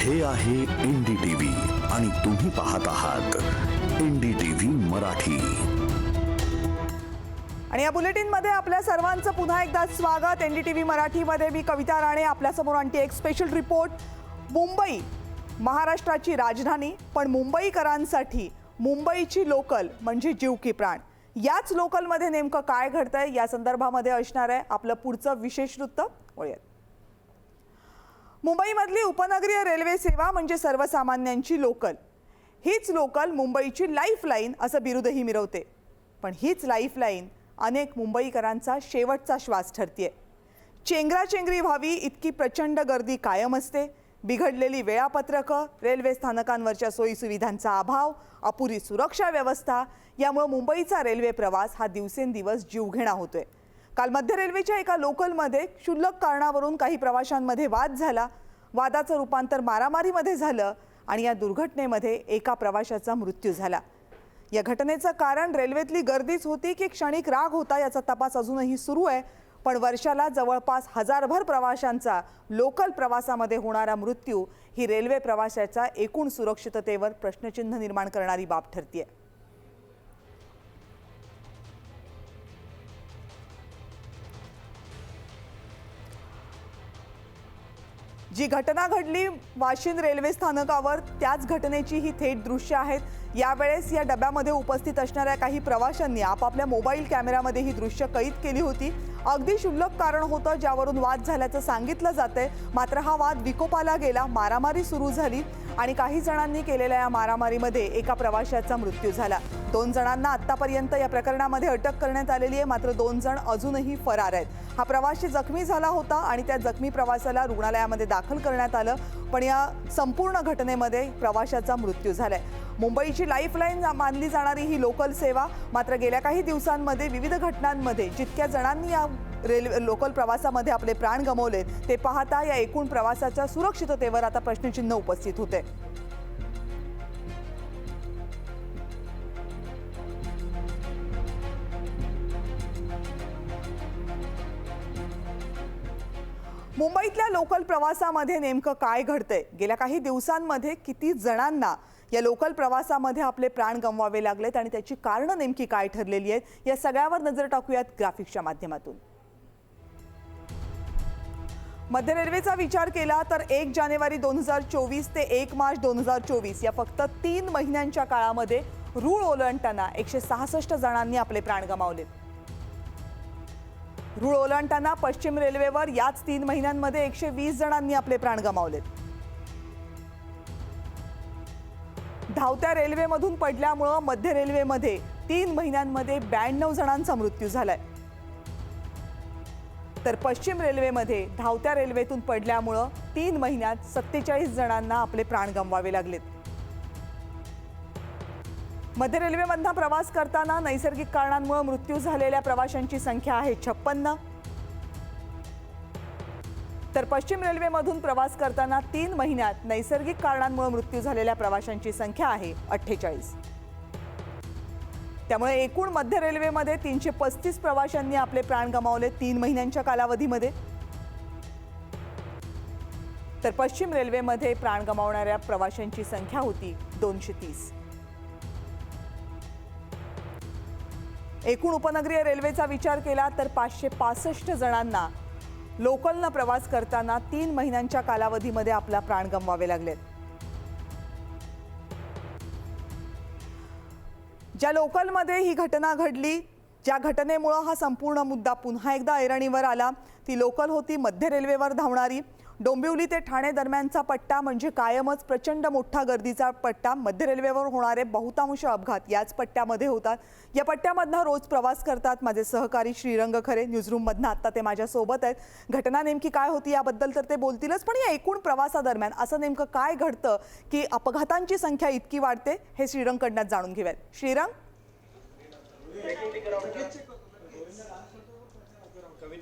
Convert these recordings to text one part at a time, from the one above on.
हे आहे ND TV आणि तुम्ही पाहत आहात एनडी टीव्ही मराठी. आणि या बुलेटिनमध्ये आपल्या सर्वांचं पुन्हा एकदा स्वागत. एन डी टी व्ही मराठीमध्ये मी कविता राणे आपल्यासमोर आणते एक स्पेशल रिपोर्ट मुंबई महाराष्ट्राची राजधानी पण मुंबईकरांसाठी मुंबईची लोकल म्हणजे जीव की प्राण. याच लोकलमध्ये नेमकं काय घडतंय? या संदर्भामध्ये असणार आहे आपलं पुढचं विशेष वृत्त. वळूयात. मुंबईमधली उपनगरीय रेल्वे सेवा म्हणजे सर्वसामान्यांची लोकल. हीच लोकल मुंबईची लाईफलाईन असं बिरुदही मिरवते. पण हीच लाईफलाईन अनेक मुंबईकरांचा शेवटचा श्वास ठरतीये. चेंगराचेंगरी व्हावी इतकी प्रचंड गर्दी कायम असते. बिघडलेली वेळापत्रकं रेल्वे स्थानकांवरच्या सोयीसुविधांचा अभाव अपुरी सुरक्षा व्यवस्था यामुळे मुंबईचा रेल्वे प्रवास हा दिवसेंदिवस जीवघेणा होतोय. काल मध्य रेल्वेच्या एका लोकलमध्ये क्षुल्लक कारणावरून काही प्रवाशांमध्ये वाद झाला. वादाचं रूपांतर मारामारीमध्ये झालं आणि या दुर्घटनेमध्ये एका प्रवाशाचा मृत्यू झाला. या घटनेचं कारण रेल्वेतली गर्दीच होती की क्षणिक राग होता याचा तपास अजूनही सुरू आहे. पण वर्षाला जवळपास हजारभर प्रवाशांचा लोकल प्रवासामध्ये होणारा मृत्यू ही रेल्वे प्रवाशाच्या एकूण सुरक्षिततेवर प्रश्नचिन्ह निर्माण करणारी बाब ठरतीये. जी घटना घडली वाशिंद रेल्वे स्थानकावर त्याच घटनेची ही थेट दृश्य आहेत. यावेळेस या डब्यामध्ये उपस्थित असणाऱ्या काही प्रवाशांनी आपापल्या मोबाईल कॅमेऱ्यामध्ये ही दृश्य कैद केली होती. अगदी क्षुल्लक कारण होतं ज्यावरून वाद झाल्याचं सांगितलं जातंय. मात्र हा वाद विकोपाला गेला मारामारी सुरू झाली. आणि काही जणांनी केलेल्या या मारामारीमध्ये एका प्रवाशाचा मृत्यू झाला. दोन जणांना आतापर्यंत या प्रकरणामध्ये अटक करण्यात आलेली आहे. मात्र दोन जण अजूनही फरार आहेत. हा प्रवासी जखमी झाला होता आणि त्या जखमी प्रवासाला रुग्णालयामध्ये दाखल करण्यात आलं. पण या संपूर्ण घटनेमध्ये प्रवाशाचा मृत्यू झालाय. मुंबईची लाईफलाईन मानली जाणारी ही लोकल सेवा मात्र गेल्या काही दिवसांमध्ये विविध घटनांमध्ये जितक्या जणांनी या रेल्वे लोकल प्रवासामध्ये आपले प्राण गमावले. ते पाहता या एकूण प्रवासाच्या सुरक्षिततेवर आता प्रश्नचिन्ह उपस्थित होते. मुंबईतल्या लोकल प्रवासामध्ये नेमकं काय घडतंय? गेल्या काही दिवसांमध्ये किती जणांना या लोकल प्रवासामध्ये आपले प्राण गमवावे लागलेत आणि त्याची कारणं नेमकी काय ठरलेली आहेत? या सगळ्यावर नजर टाकूयात ग्राफिक्सच्या माध्यमातून. मध्य रेल्वेचा विचार केला तर एक जानेवारी दोन हजार चोवीस ते एक मार्च दोन हजार चोवीस या फक्त तीन महिन्यांच्या काळामध्ये रूळ ओलांडताना एकशे सहासष्ट जणांनी आपले प्राण गमावलेत रूळ ओलांडताना पश्चिम रेल्वेवर याच तीन महिन्यांमध्ये एकशे वीस जणांनी आपले प्राण गमावलेत. धावत्या रेल्वेमधून पडल्यामुळं मध्य रेल्वेमध्ये तीन महिन्यांमध्ये ब्याण्णव जणांचा मृत्यू झालाय. तर पश्चिम रेल्वेमध्ये धावत्या रेल्वेतून पडल्यामुळं तीन महिन्यात सत्तेचाळीस जणांना आपले प्राण गमवावे लागलेत. मध्य रेल्वेमधनं प्रवास करताना नैसर्गिक कारणांमुळे मृत्यू झालेल्या प्रवाशांची संख्या आहे छप्पन्न. तर पश्चिम रेल्वेमधून प्रवास करताना तीन महिन्यात नैसर्गिक कारणांमुळे मृत्यू झालेल्या प्रवाशांची संख्या आहे अठ्ठेचाळीस. त्यामुळे एकूण मध्य रेल्वेमध्ये तीनशे पस्तीस प्रवाशांनी आपले प्राण गमावले तीन महिन्यांच्या कालावधीमध्ये. तर पश्चिम रेल्वेमध्ये प्राण गमावणाऱ्या प्रवाशांची संख्या होती दोनशे तीस. एकूण उपनगरीय रेल्वेचा विचार केला तर पाचशे पासष्ट जणांना लोकलनं प्रवास करताना तीन महिन्यांच्या कालावधीमध्ये आपला प्राण गमवावे लागलेत. ज्या लोकलमध्ये ही घटना घडली ज्या घटनेमुळं हा संपूर्ण मुद्दा पुन्हा एकदा ऐरणीवर आला ती लोकल होती मध्य रेल्वेवर धावणारी. डोंबिवली ते ठाणे दरम्यानचा पट्टा म्हणजे कायमच प्रचंड मोठा गर्दीचा पट्टा मध्य रेल्वेवर होणारे बहुतांश अपघात याच पट्ट्यामध्ये होतात. या पट्ट्यामधनं रोज प्रवास करतात माझे सहकारी श्रीरंग खरे. न्यूजरूममधनं आत्ता ते माझ्यासोबत आहेत. घटना नेमकी काय होती याबद्दल तर ते बोलतीलच पण या एकूण प्रवासादरम्यान असं नेमकं काय घडतं की अपघातांची संख्या इतकी वाढते हे श्रीरंगकडनं जाणून घेऊयात. श्रीरंग?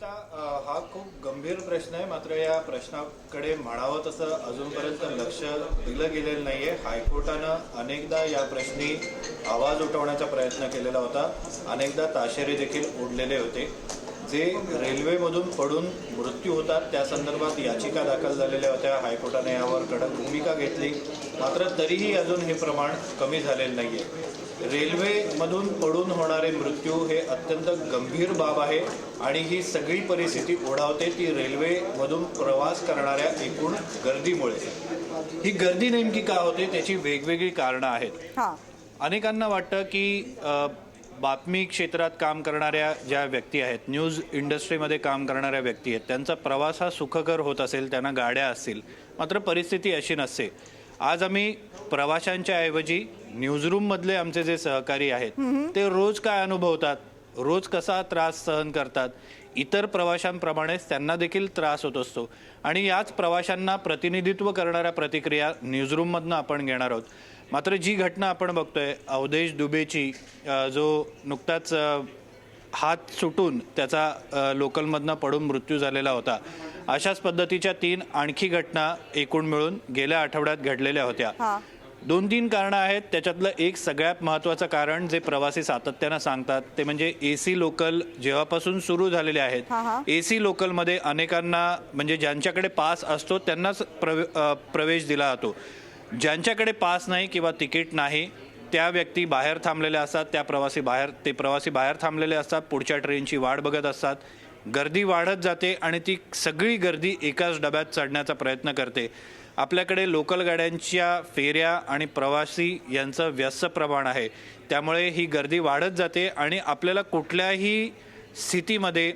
कविता हा खूप गंभीर प्रश्न आहे. मात्र या प्रश्नाकडे म्हणावं तसं अजूनपर्यंत लक्ष दिलं गेलेलं नाहीये. हायकोर्टानं अनेकदा या प्रश्नी आवाज उठवण्याचा प्रयत्न केलेला होता. अनेकदा ताशेरे देखील ओढलेले होते. जे रेल्वेमधून पडून मृत्यू होतात त्या संदर्भात याचिका दाखल झालेल्या होत्या. हायकोर्टाने यावर कडक भूमिका घेतली. मात्र तरीही अजून हे प्रमाण कमी झालेलं नाही आहे रेल्वेमधून पडून होणारे मृत्यू हे अत्यंत गंभीर बाब आहे आणि ही सगळी परिस्थिती ओढावते ती रेल्वेमधून प्रवास करणाऱ्या एकूण गर्दीमुळे. ही गर्दी नेमकी का होते त्याची वेगवेगळी कारणं आहेत. हां. अनेकांना वाटतं की बातमी क्षेत्रात काम करणाऱ्या ज्या व्यक्ती आहेत न्यूज इंडस्ट्रीमध्ये काम करणाऱ्या व्यक्ती आहेत त्यांचा प्रवास हा सुखकर होत असेल त्यांना गाड्या असतील मात्र परिस्थिती अशी नसते. आज आम्ही प्रवाशांच्या ऐवजी न्यूजरूममधले आमचे जे सहकारी आहेत ते रोज काय अनुभवतात? रोज कसा त्रास सहन करतात? इतर प्रवाशांप्रमाणेच त्यांना देखील त्रास होत असतो. आणि याच प्रवाशांना प्रतिनिधित्व करणाऱ्या प्रतिक्रिया न्यूजरूममधनं आपण घेणार आहोत. मात्र जी घटना आपण बघतोय अवधेश दुबेची जो नुकताच हात सुटून त्याचा लोकलमधनं पडून मृत्यू झालेला होता अशाच पद्धतीच्या तीन आणखी घटना एकूण मिळून गेल्या आठवड्यात घडलेल्या होत्या. दोन तीन कारणं आहेत. त्याच्यातलं एक सगळ्यात महत्त्वाचं कारण जे प्रवासी सातत्यानं सांगतात ते म्हणजे ए सी लोकल जेव्हापासून सुरू झालेले. आहेत ए सी लोकलमध्ये अनेकांना म्हणजे ज्यांच्याकडे पास असतो त्यांनाच प्रवे प्रवेश दिला जातो. ज्यांच्याकडे पास नाही किंवा तिकीट नाही त्या व्यक्ती बाहेर थांबलेल्या असतात त्या प्रवासी बाहेर ते प्रवासी बाहेर थांबलेले असतात पुढच्या ट्रेनची वाट बघत असतात. गर्दी वाढत जाते आणि ती सगळी गर्दी एकाच डब्यात चढण्याचा प्रयत्न करते. आपल्याकडे लोकल गाड्यांच्या फेऱ्या आणि प्रवासी यांचं व्यस्त प्रमाण आहे. त्यामुळे ही गर्दी वाढत जाते आणि आपल्याला कुठल्याही स्थितीमध्ये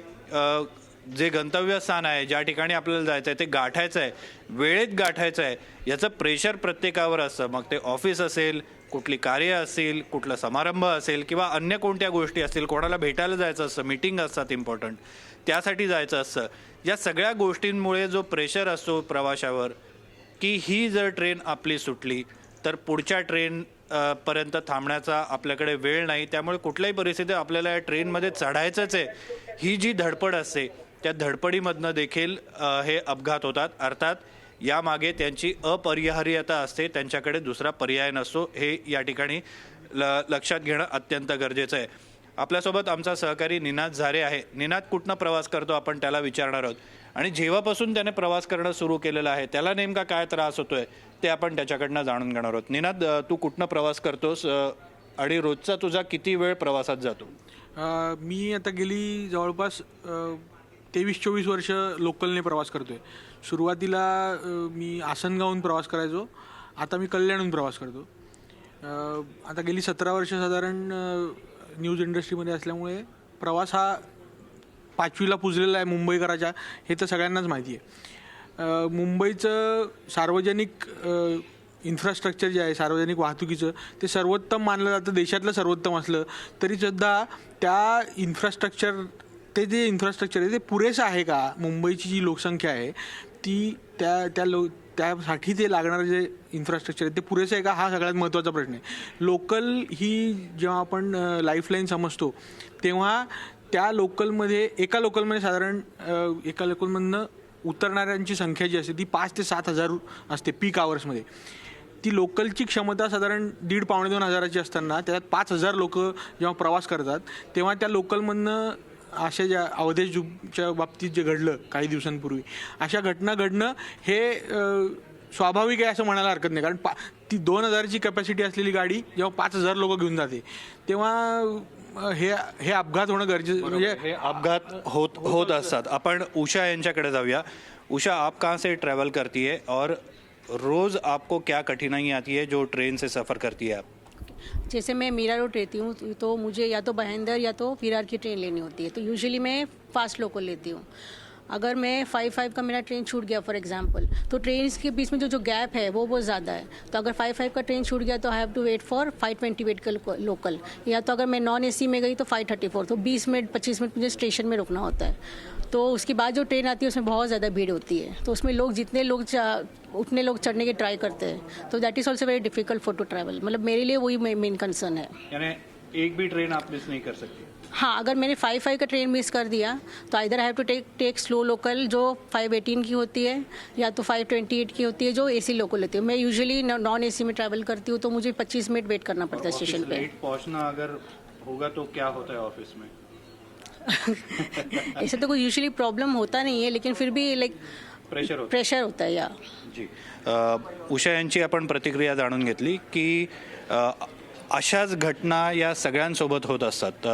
जे गंतव्यस्थान आहे ज्या ठिकाणी आपल्याला जायचं आहे ते गाठायचं आहे वेळेत गाठायचं आहे याचं प्रेशर प्रत्येकावर असतं. मग ते ऑफिस असेल कुठली कार्य असेल कुठला समारंभ असेल किंवा अन्य कोणत्या गोष्टी असतील कोणाला भेटायला जायचं असतं मीटिंग असतात इम्पॉर्टंट त्यासाठी जायचं असतं. या सगळ्या गोष्टींमुळे जो प्रेशर असतो प्रवाशावर की ही जर ट्रेन आपली सुटली तर पुढच्या ट्रेन पर्यंत थांबण्याचा आपल्याकडे वेळ नाही. त्यामुळे कुठल्याही परिस्थितीत आपल्याला या ट्रेनमध्ये चढायचंच आहे. ही जी धडपड असते त्या धडपडीमधनं देखील हे अपघात होतात. अर्थात यामागे त्यांची अपरिहार्यता असते. त्यांच्याकडे दुसरा पर्याय नसतो. हे या ठिकाणी ल लक्षात घेणं अत्यंत गरजेचं आहे. आपल्यासोबत आमचा सहकारी निनाद झारे आहे. निनाद कुठनं प्रवास करतो आपण त्याला विचारणार आहोत. आणि जेव्हापासून त्याने प्रवास करणं सुरू केलेलं आहे त्याला नेमका काय त्रास होतोय ते आपण त्याच्याकडनं जाणून घेणार आहोत. निनाद तू कुठनं प्रवास करतोस आणि रोजचा तुझा किती वेळ प्रवासात जातो? मी आता गेली जवळपास तेवीस चोवीस वर्ष लोकलने प्रवास करतो आहे सुरुवातीला मी आसनगावहून प्रवास करायचो. आता मी कल्याणहून प्रवास करतो. आता गेली सतरा वर्ष साधारण न्यूज इंडस्ट्रीमध्ये असल्यामुळे प्रवास हा पाचवीला पुजलेला आहे मुंबईकराच्या. हे तर सगळ्यांनाच माहिती आहे. मुंबईचं सार्वजनिक इन्फ्रास्ट्रक्चर जे आहे सार्वजनिक वाहतुकीचं ते सर्वोत्तम मानलं जातं. देशातलं सर्वोत्तम असलं तरीसुद्धा त्या इन्फ्रास्ट्रक्चर ते जे इन्फ्रास्ट्रक्चर आहे ते पुरेसं आहे का? मुंबईची जी लोकसंख्या आहे ती त्या त्या लो त्यासाठी ते लागणारं जे इन्फ्रास्ट्रक्चर आहे ते पुरेसं आहे का? हा सगळ्यात महत्त्वाचा प्रश्न आहे. लोकल ही जेव्हा आपण लाईफलाईन समजतो तेव्हा त्या लोकलमध्ये एका लोकलमध्ये साधारण एका लोकलमधनं उतरणाऱ्यांची संख्या जी असते ती पाच ते सात हजार असते पीक आवर्समध्ये ती लोकलची क्षमता साधारण दीड पावणे दोन हजाराची असताना त्यात पाच हजार लोक जेव्हा प्रवास करतात तेव्हा त्या लोकलमधनं अशा ज्या अवधेशच्या बाबतीत जे घडलं काही दिवसांपूर्वी अशा घटना घडणं हे स्वाभाविक आहे असं म्हणायला हरकत नाही. कारण पा ती दोन हजारची कॅपॅसिटी असलेली गाडी जेव्हा पाच हजार लोक घेऊन जाते तेव्हा हे हे अपघात होणं गरजेचं म्हणजे हे अपघात होत होत असतात. आपण उषा यांच्याकडे जाऊया. उषा आप कहाँ से ट्रैवल करती है? और रोज आपको क्या कठिनाई आती है जो ट्रेन से सफ़र करती है आप? जैसे मैं मीरा रोड रहती हूँ तो मुझे या तो भाईंदर या तो फिरार की ट्रेन लेनी होती है। तो यूजुअली मैं फास्ट लोकल लेती हूँ। अगर मैं फाइव फाइव का मेरा ट्रेन छूट गया फॉर एग्जांपल तो ट्रेन के बीच में जो जो गैप है, वो बहुत ज़्यादा है। तो अगर फाइव फाइव का ट्रेन छूट गया तो I have to wait for five twenty wait का लोकल या तो अगर मैं नॉन एसी में गई तो फाइव थर्टी फोर तो बीस मिनट, पच्चीस मिनट मुझे स्टेशन में रुकना होता है। तो उसके बाद जो ट्रेन आती है उसमें बहुत ज़्यादा भीड़ होती है। तो उसमें लोग जितने लोग उतने लोग चढ़ने की ट्राई करते हैं। तो that is also very difficult for to travel मतलब मेरे लिए वही मेन कंसर्न है। यानी एक भी ट्रेन आप मिस नहीं कर सकते। हाँ अगर मैंने फाइव फाइव का ट्रेन मिस कर दिया तो इधर have to take take slow local जो फाइव एटीन की होती है या तो फाइव ट्वेंटी एट की होती है जो एसी लोकल होती है। मैं यूजुअली नॉन एसी में ट्रैवल करती हूँ तो मुझे पच्चीस मिनट वेट करना पड़ता है स्टेशन पे। पहुँचना अगर होगा तो क्या होता है ऑफ़िस में? ऐसे तो कोई यूजुअली प्रॉब्लम होता नहीं है लेकिन फिर भी लाइक प्रेशर होतं प्रेशर होता है या जी. उषा यांची आपण प्रतिक्रिया जाणून घेतली की अशाच घटना या सगळ्यांसोबत होत असतात.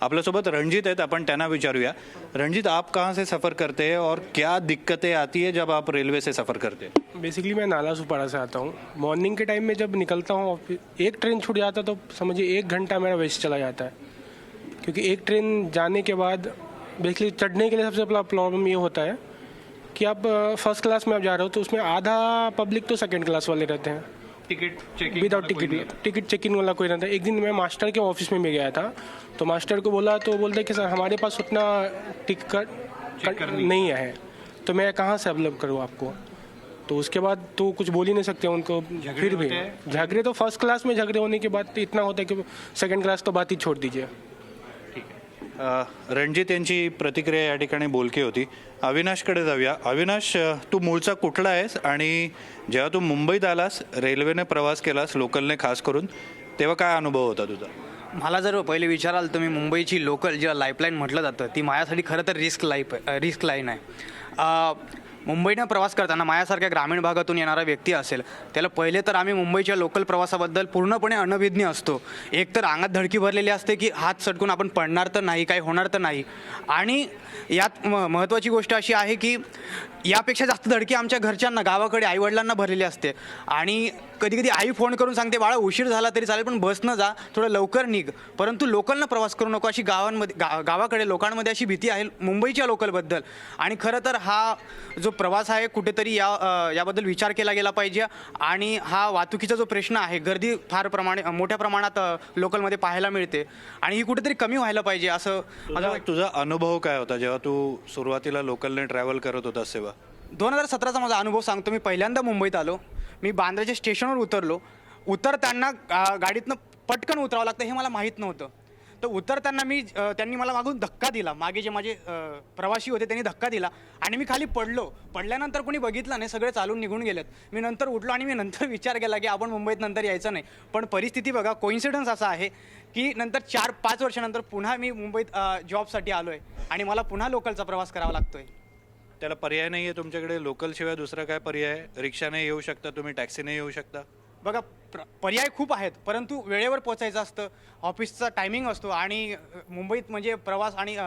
आपल्यासोबत रणजित आहेत आपण त्यांना विचारूया. रणजित आप कहाँ से सफ़र करते हैं और क्या दिक्कतें आती है जब आप रेलवे से सफ़र करते हैं? बेसिकली मैं नाला सुपारा से आता हूँ। मॉर्निंग के टाइम में जब निकलता हूँ एक ट्रेन छूट जाता तो समझिए एक घंटा मेरा वेस्ट चला जाता है। क्योंकि एक ट्रेन जाने के बाद बेसिकली चढ़ने के लिए सबसे बड़ा प्रॉब्लम ये होता है कि आप फ़र्स्ट क्लास में आप जा रहे हो तो उसमें आधा पब्लिक तो सेकंड क्लास वाले रहते हैं। Ticket checking without ticket ticket checking वाला कोई रहता है। एक दिन मैं मास्टर के ऑफ़िस में भी गया था तो मास्टर को बोला तो बोलते कि सर हमारे पास उतना टिकट नहीं है। तो मैं कहाँ से अवेलेबल करूँ आपको? तो उसके बाद तो कुछ बोल ही नहीं सकते उनको। फिर भी झगड़े तो फ़र्स्ट क्लास में झगड़े होने के बाद इतना होता है कि सेकंड क्लास तो बात ही छोड़ दीजिए। रणजित यांची प्रतिक्रिया या ठिकाणी बोलकी होती. अविनाशकडे जाऊया. अविनाश तू मूळचा कुठला आहेस? आणि जेव्हा तू मुंबईत आलास रेल्वेने प्रवास केलास लोकलने खास करून तेव्हा काय अनुभव होता तुझा? मला जर पहिले विचाराल तर मी मुंबईची लोकल जेव्हा लाईफलाईन म्हटलं जातं ती माझ्यासाठी खरं तर रिस्क लाईफ रिस्क लाईन आहे. मुंबईनं प्रवास करताना माझ्यासारख्या ग्रामीण भागातून येणारा व्यक्ती असेल त्याला पहिले तर आम्ही मुंबईच्या लोकल प्रवासाबद्दल पूर्णपणे अनभिज्ञ असतो. एक तर अंगात धडकी भरलेली असते की हात सटकून आपण पडणार तर नाही काही होणार तर नाही. आणि यात म महत्त्वाची गोष्ट अशी आहे की यापेक्षा जास्त धडकी आमच्या घरच्यांना गावाकडे आईवडिलांना भरलेली असते. आणि कधी कधी आई फोन करून सांगते बाळा उशीर झाला तरी चालेल पण बसनं जा थोडं लवकर निघ. परंतु लोकलनं प्रवास करू नको अशी गावांमध्ये गा गावाकडे लोकांमध्ये अशी भीती आहे मुंबईच्या लोकलबद्दल. आणि खरं तर हा जो प्रवास आहे कुठेतरी या याबद्दल विचार केला गेला पाहिजे. आणि हा वाहतुकीचा जो प्रश्न आहे गर्दी फार प्रमाणे मोठ्या प्रमाणात लोकलमध्ये पाहायला मिळते. आणि ही कुठेतरी कमी व्हायला पाहिजे असं मला तुझा तुझा अनुभव काय होता जेव्हा तू सुरुवातीला लोकलने ट्रॅव्हल करत होतास तेव्हा? दोन हजार सतराचा माझा अनुभव सांगतो मी. पहिल्यांदा मुंबईत आलो. मी बांद्राच्या स्टेशनवर उतरलो. उतरताना गा- गाडीतनं पटकन उतरावं लागतं हे मला माहीत नव्हतं. तर उतरताना मी त्यांनी मला मागून धक्का दिला. मागे जे माझे प्रवासी होते त्यांनी धक्का दिला आणि मी खाली पडलो. पडल्यानंतर कोणी बघितलं नाही सगळे चालून निघून गेलेत. मी नंतर उठलो आणि मी नंतर विचार केला की आपण मुंबईत नंतर यायचं नाही. पण परिस्थिती बघा कोइन्सिडन्स असा आहे की नंतर चार पाच वर्षानंतर पुन्हा मी मुंबईत जॉबसाठी आलो आहे आणि मला पुन्हा लोकलचा प्रवास करावा लागतो आहे त्याला पर्याय नाही आहे तुमच्याकडे लोकलशिवाय दुसरा काय पर्याय? आहे रिक्षाने येऊ शकता तुम्ही टॅक्सीने येऊ शकता. बघा प्र पर्याय खूप आहेत परंतु वेळेवर पोचायचं असतं ऑफिसचा टायमिंग असतो आणि अ, मुंबईत म्हणजे प्रवास आणि अ,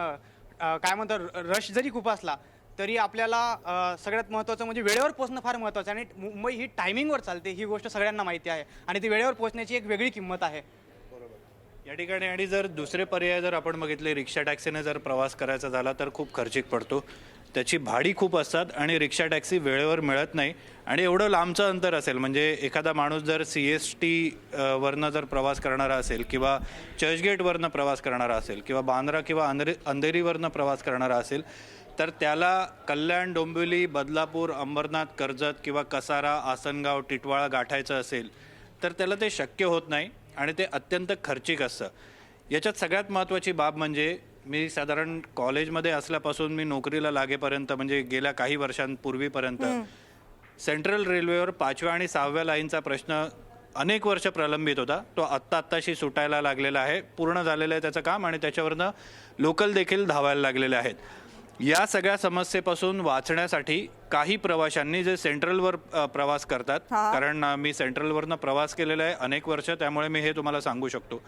अ, काय म्हणतात रश जरी खूप असला तरी आपल्याला अ, सगळ्यात महत्त्वाचं म्हणजे वेळेवर पोचणं फार महत्त्वाचं आहे आणि मुंबई ही टायमिंगवर चालते ही गोष्ट सगळ्यांना माहिती आहे आणि ती वेळेवर पोचण्याची एक वेगळी किंमत आहे. या ठिकाणी आणि जर दुसरे पर्याय जर आपण बघितले रिक्षा टॅक्सीने जर प्रवास करायचा झाला तर खूप खर्चिक पडतो. त्याची भाडी खूप असतात आणि रिक्षा टॅक्सी वेळेवर मिळत नाही. आणि एवढं लांबचं अंतर असेल म्हणजे एखादा माणूस जर सी एस टी वरनं जर प्रवास करणारा असेल किंवा चर्चगेटवरनं प्रवास करणारा असेल किंवा बांद्रा किंवा अंधेरी अंधेरीवरनं प्रवास करणारा असेल तर त्याला कल्याण डोंबिवली बदलापूर अंबरनाथ कर्जत किंवा कसारा आसनगाव टिटवाळा गाठायचं असेल तर त्याला ते शक्य होत नाही आणि ते अत्यंत खर्चिक असतं. याच्यात सगळ्यात महत्त्वाची बाब म्हणजे मी साधारण कॉलेजमध्ये असल्यापासून मी नोकरीला लागेपर्यंत म्हणजे गेल्या काही वर्षांपूर्वीपर्यंत सेंट्रल रेल्वेवर पाचव्या आणि सहाव्या लाईनचा प्रश्न अनेक वर्ष प्रलंबित होता. तो आत्ता आत्ताशी सुटायला लागलेला आहे. पूर्ण झालेलं आहे त्याचं काम आणि त्याच्यावरनं लोकल देखील धावायला लागलेले आहेत. या सगळ्या समस्येपासून वाचण्यासाठी काही प्रवाशांनी जे सेंट्रलवर प्रवास करतात कारण मी सेंट्रलवरनं प्रवास केलेला आहे अनेक वर्ष त्यामुळे मी हे तुम्हाला सांगू शकतो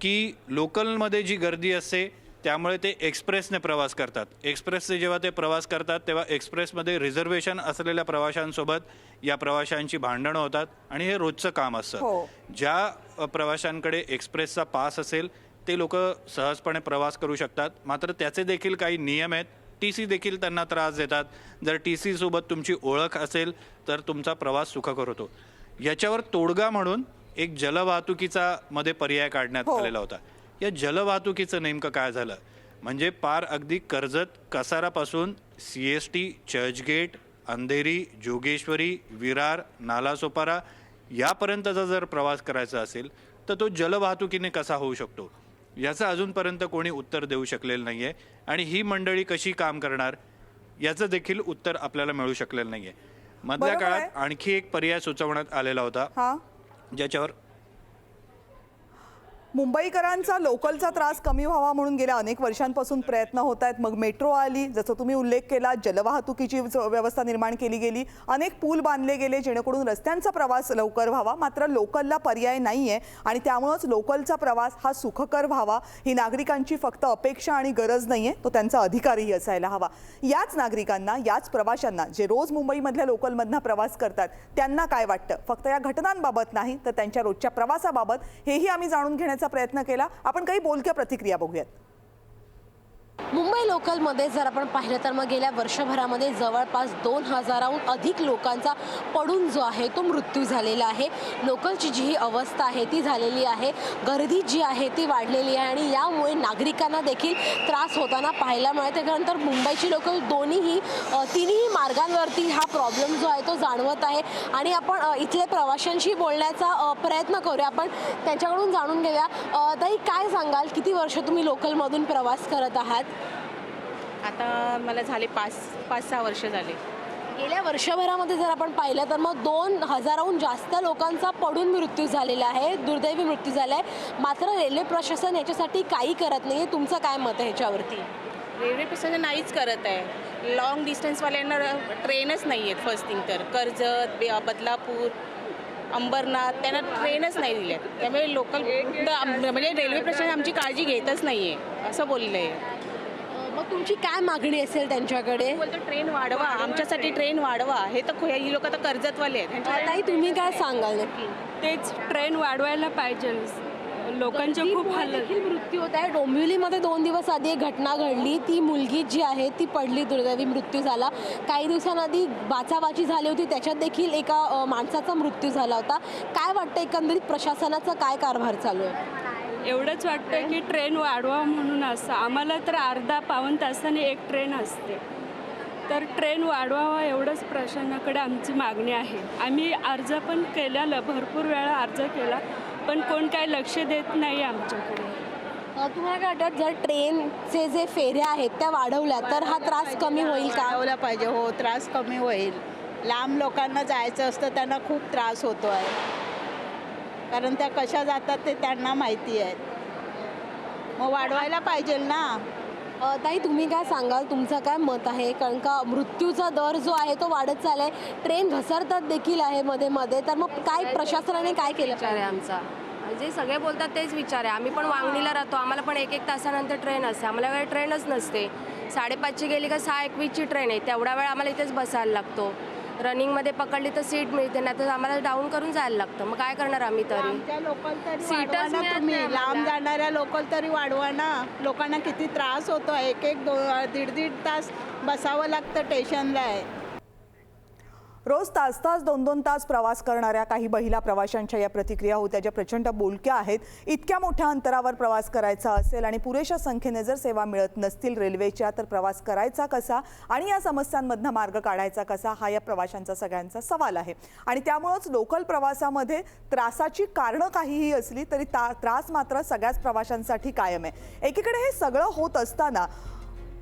की लोकलमध्ये जी गर्दी असते त्यामुळे ते एक्सप्रेसने प्रवास करतात. एक्सप्रेसने जेव्हा ते प्रवास करतात तेव्हा एक्सप्रेसमध्ये रिझर्वेशन असलेल्या प्रवाशांसोबत या प्रवाशांची भांडणं होतात आणि हे रोजचं काम असतं. हो. ज्या प्रवाशांकडे एक्सप्रेसचा पास असेल ते लोक सहजपणे प्रवास करू शकतात. मात्र त्याचे देखील काही नियम आहेत. टी सी देखील त्यांना त्रास देतात. जर टी सी सोबत तुमची ओळख असेल तर तुमचा प्रवास सुखकर होतो. याच्यावर तोडगा म्हणून एक जलवाहतुकीचा मध्ये पर्याय काढण्यात हो. आलेला होता. या जलवाहतुकीचं नेमकं काय झालं? म्हणजे पार अगदी Karjat कसारापासून C S T Churchgate Andheri Jogeshwari Virar Nalasopara यापर्यंतचा जर प्रवास करायचा असेल तर तो जलवाहतुकीने कसा होऊ शकतो? याचं अजूनपर्यंत कोणी उत्तर देऊ शकलेलं नाही आहे आणि ही मंडळी कशी काम करणार याचं देखील उत्तर आपल्याला मिळू शकलेलं नाही आहे मधल्या बरोबर आहे. काळात आणखी एक पर्याय सुचवण्यात आलेला होता. हा. ज्याच्यावर मुंबईकरांचा लोकलचा त्रास कमी व्हावा म्हणून गेल्या अनेक वर्षांपासून प्रयत्न होत आहेत. मग मेट्रो आली जसं तुम्ही उल्लेख केला जलवाहतुकीची ज- व्यवस्था निर्माण केली गेली. अनेक पूल बांधले गेले जेणेकरून रस्त्यांचा प्रवास लवकर व्हावा. मात्र लोकलला पर्याय नाही आहे आणि त्यामुळंच लोकलचा प्रवास हा सुखकर व्हावा. ही नागरिकांची फक्त अपेक्षा आणि गरज नाही आहे तो त्यांचा अधिकारही असायला हवा. याच नागरिकांना याच प्रवाशांना जे रोज मुंबईमधल्या लोकलमधनं प्रवास करतात त्यांना काय वाटतं? फक्त या घटनांबाबत नाही तर त्यांच्या रोजच्या प्रवासाबाबत हेही आम्ही जाणून घेण्याचा प्रयत्न केला. आपण काही बोलक्या प्रतिक्रिया बघूयात. मुंबई लोकलमध्ये जर आपण पाहिलं तर मग गेल्या वर्षभरामध्ये जवळपास दोन हजाराहून अधिक लोकांचा पडून जो आहे तो मृत्यू झालेला आहे. लोकलची जी ही अवस्था आहे ती झालेली आहे. गर्दी जी आहे ती वाढलेली आहे आणि यामुळे नागरिकांना देखील त्रास होताना पाहायला मिळते त्याच्यानंतर मुंबईची लोकल दोन्हीही तिन्ही मार्गांवरती हा प्रॉब्लेम जो आहे तो जाणवत आहे. आणि आपण इथल्या इथले प्रवाशांशी बोलण्याचा प्रयत्न करूया. आपण त्यांच्याकडून जाणून घेऊया. तरी ताई काय सांगाल? किती वर्ष तुम्ही लोकलमधून प्रवास करत आहात? आता मला झाले पाच पाच सहा वर्ष झाले. गेल्या वर्षभरामध्ये जर आपण पाहिलं तर मग दोन हजाराहून जास्त लोकांचा पडून मृत्यू झालेला आहे दुर्दैवी मृत्यू झाला आहे. मात्र रेल्वे प्रशासन याच्यासाठी काही करत नाही आहे तुमचं काय मत आहे ह्याच्यावरती? रेल्वे प्रशासन नाहीच करत आहे. लॉंग डिस्टन्सवाल्यांना ट्रेनच नाही आहेत फर्स्ट थिंग तर. कर्जत बे बदलापूर अंबरनाथ त्यांना ट्रेनच नाही दिल्यात. त्यामुळे लोकल म्हणजे रेल्वे प्रशासन आमची काळजी घेतच नाही आहे असं बोललं आहे मग तुमची काय मागणी असेल त्यांच्याकडे? बोलतो ट्रेन वाढवा आमच्यासाठी ट्रेन वाढवा. हे तर खो- ही लोक आता कर्जतवाले आहेत. ताई तुम्ही काय सांगाल नक्की? तेच ट्रेन वाढवायला पाहिजे. लोकांचे खूप हाल देखील मृत्यू होत आहे. डोंबिवलीमध्ये दोन दिवस आधी एक घटना घडली. ती मुलगी जी आहे ती पडली दुर्दैवी मृत्यू झाला. काही दिवसांआधी बाचाबाची झाली होती. त्याच्यात देखील एका अ, माणसाचा मृत्यू झाला होता. काय वाटतं एकंदरीत? प्रशासनाचा काय कारभार चालू आहे? एवढंच वाटतं की ट्रेन वाढवा म्हणून असं. आम्हाला तर अर्धा पाऊण तासाने एक ट्रेन असते. तर ट्रेन वाढवावा एवढंच प्रशासनाकडे आमची मागणी आहे. आम्ही अर्ज पण केलेला भरपूर वेळा अर्ज केला पण कोण काय लक्ष देत नाही आमच्याकडे. तुम्हाला काय वाटतं जर ट्रेनचे जे फेऱ्या आहेत त्या वाढवल्या तर हा त्रास कमी होईल का? वाढवला पाहिजे हो त्रास कमी होईल. लांब लोकांना जायचं असतं त्यांना खूप त्रास होतो आहे कारण त्या कशा जातात ते त्यांना माहिती आहे. मग वाढवायला पाहिजे ना. अ, ताई तुम्ही काय सांगाल? तुमचं काय मत आहे? कारण का मृत्यूचा दर जो आहे तो वाढत चाललाय. ट्रेन घसरतात देखील आहे मध्ये मध्ये तर मग काय प्रशासनाने काय केलं? विचार आहे आमचा. जे सगळे बोलतात तेच विचार आहे. आम्ही पण वांगणीला राहतो. आम्हाला पण एक एक तासानंतर ट्रेन असते. आम्हाला वेळ ट्रेनच नसते. साडेपाचची गेली का सहा एकवीसची ट्रेन आहे. तेवढा वेळ आम्हाला इथेच बसायला लागतो. रनिंगमध्ये पकडली तर सीट मिळते नाही तर आम्हाला डाऊन करून जायला लागतं. मग काय करणार आम्ही तरी? लोकल तरी सीटच वाढवा ना मिळत तुम्ही. नाही लांब आम्हाला. जाणाऱ्या लोकल तरी वाढवा ना. लोकांना किती त्रास होतो एक एक दो दीड दीड तास बसावं लागतं स्टेशनला आहे. रोज तास तास दोन दोन तास प्रवास करणाऱ्या काही महिला प्रवाशांच्या या प्रतिक्रिया होत्या ज्या प्रचंड बोलक्या आहेत. इतक्या मोठ्या अंतरावर प्रवास करायचा असेल आणि पुरेशा संख्येने जर सेवा मिळत नसतील रेल्वेच्या तर प्रवास करायचा कसा आणि या समस्यांमधनं मार्ग काढायचा कसा हा या प्रवाशांचा सगळ्यांचा सवाल आहे. आणि त्यामुळंच लोकल प्रवासामध्ये त्रासाची कारणं काहीही असली तरी ता त्रास मात्र सगळ्याच प्रवाशांसाठी कायम आहे. एकीकडे हे सगळं होत असताना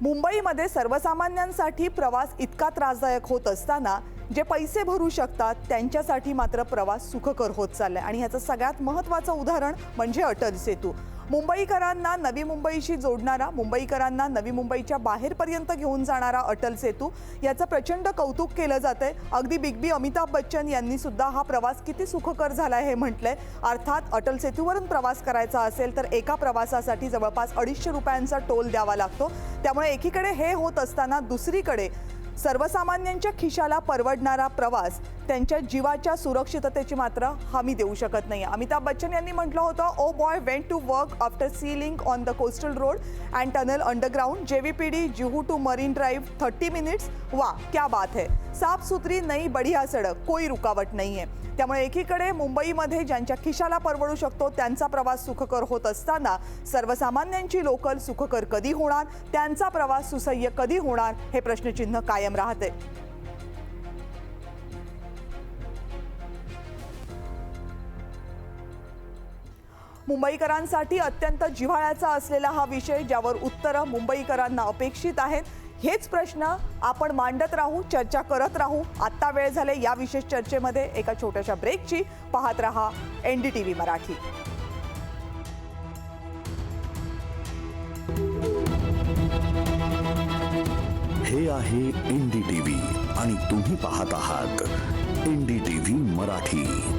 मुंबईमध्ये सर्वसामान्यांसाठी प्रवास इतका त्रासदायक होत असताना जे पैसे भरू शकतात त्यांच्यासाठी मात्र प्रवास सुखकर होत चाललाय. आणि ह्याचं सगळ्यात महत्त्वाचं उदाहरण म्हणजे अटल सेतू. मुंबईकरांना नवी मुंबईशी जोडणारा मुंबईकरांना नवी मुंबईच्या बाहेरपर्यंत घेऊन जाणारा अटल सेतू याचं प्रचंड कौतुक केलं जातंय. अगदी बिग बी अमिताभ बच्चन यांनी सुद्धा हा प्रवास किती सुखकर झालाय हे म्हटलंय. अर्थात अटल सेतूवरून प्रवास करायचा असेल तर एका प्रवासासाठी जवळपास अडीचशे रुपयांचा टोल द्यावा लागतो. त्यामुळे एकीकडे हे होत असताना दुसरीकडे सर्वसामान्यांच्या खिशाला परवडणारा प्रवास त्यांच्या जीवाच्या सुरक्षिततेची मात्र हमी देऊ शकत नाही. अमिताभ बच्चन यांनी म्हटलं होतं O boy went to work after sealing on the coastal road and tunnel underground JVPD Juhu to marine drive thirty minutes वा क्या बात है. साफ सुथरी नई बढ़िया सडक कोई रुकावट नाही आहे त्यामुळे एकीकडे मुंबईमध्ये ज्यांच्या खिशाला परवडू शकतो त्यांचा प्रवास सुखकर होत असताना सर्वसामान्यांची लोकल सुखकर कधी होणार त्यांचा प्रवास सुसह्य कधी होणार हे प्रश्नचिन्ह कायम राहते. मुंबईकरांसाठी अत्यंत जिव्हाळ्याचा असलेला हा विषय ज्यावर उत्तरं मुंबईकरांना अपेक्षित आहेत हेच प्रश्न आपण मांडत राहू चर्चा करत राहू. आत्ता वेळ झाले या विशेष चर्चेमध्ये एका छोट्याशा ब्रेकची पाहत रहा N D T V Marathi. हे आहे एन डी टी व्ही आणि तुम्ही पाहत आहात N D T V Marathi.